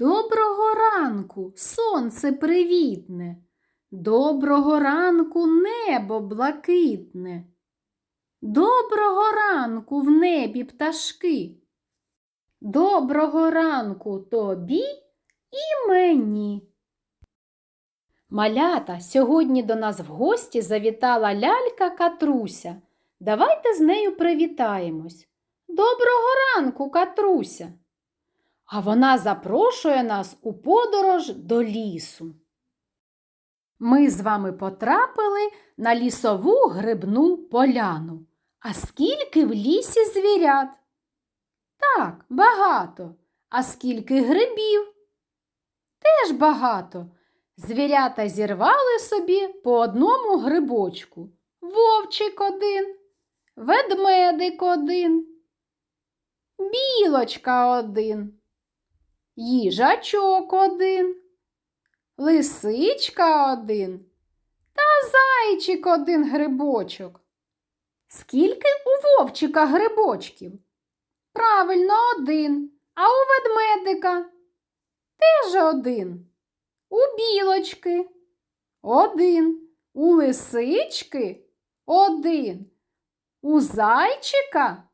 Доброго ранку, сонце привітне. Доброго ранку, небо блакитне. Доброго ранку в небі пташки. Доброго ранку тобі і мені. Малята, сьогодні до нас в гості завітала лялька Катруся. Давайте з нею привітаємось. Доброго ранку, Катруся. А вона запрошує нас у подорож до лісу. Ми з вами потрапили на лісову грибну поляну. А скільки в лісі звірят? Так, багато. А скільки грибів? Теж багато. Звірята зірвали собі по одному грибочку. Вовчик один, ведмедик один, білочка один, їжачок один, лисичка один та зайчик один грибочок. Скільки у вовчика грибочків? Правильно, один. А у ведмедика теж один. У білочки один. У лисички один. У зайчика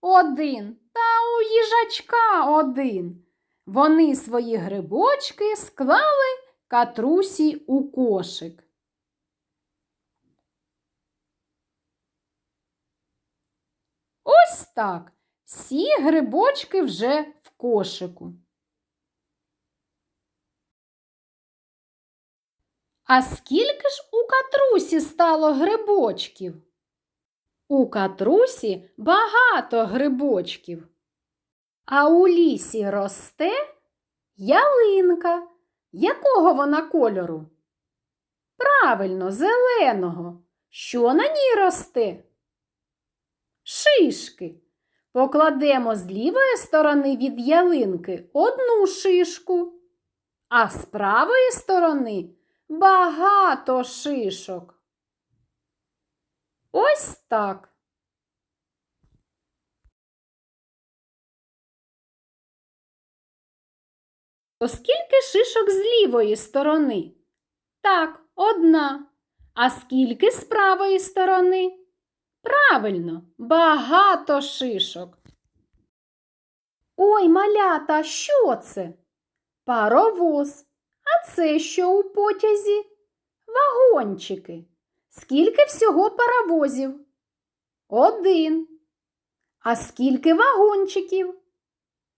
один. Та у їжачка один. Вони свої грибочки склали катрусі у кошик. Ось так. Всі грибочки вже в кошику. А скільки ж у катрусі стало грибочків? У катрусі багато грибочків. А у лісі росте ялинка. Якого вона кольору? Правильно, зеленого. Що на ній росте? Шишки. Покладемо з лівої сторони від ялинки одну шишку, а з правої сторони багато шишок. Ось так. То скільки шишок з лівої сторони? Так, одна. А скільки з правої сторони? Правильно, багато шишок. Ой, малята, що це? Паровоз. А це що у потязі? Вагончики. Скільки всього паровозів? Один. А скільки вагончиків?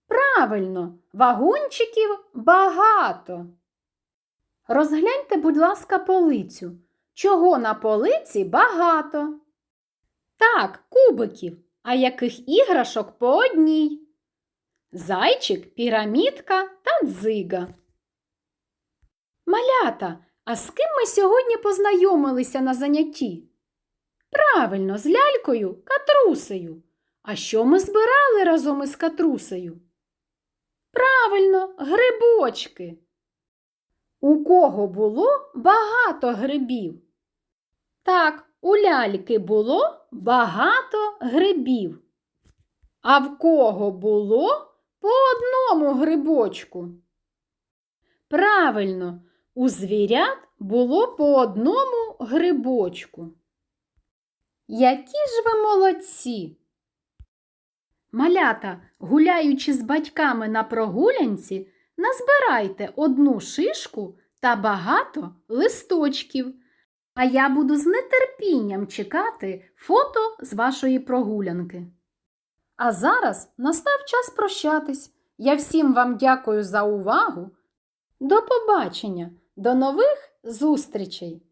Правильно, вагончиків багато. Розгляньте, будь ласка, полицю. Чого на полиці багато? Так, кубиків. А яких іграшок по одній? Зайчик, пірамідка та дзига. Малята, а з ким ми сьогодні познайомилися на занятті? Правильно, з лялькою катрусею. А що ми збирали разом із катрусею? Правильно, грибочки. У кого було багато грибів? Так, у ляльки було багато грибів. А в кого було по одному грибочку? Правильно, у звірят було по одному грибочку. Які ж ви молодці! Малята, гуляючи з батьками на прогулянці, назбирайте одну шишку та багато листочків. А я буду з нетерпінням чекати фото з вашої прогулянки. А зараз настав час прощатись. Я всім вам дякую за увагу. До побачення, до нових зустрічей!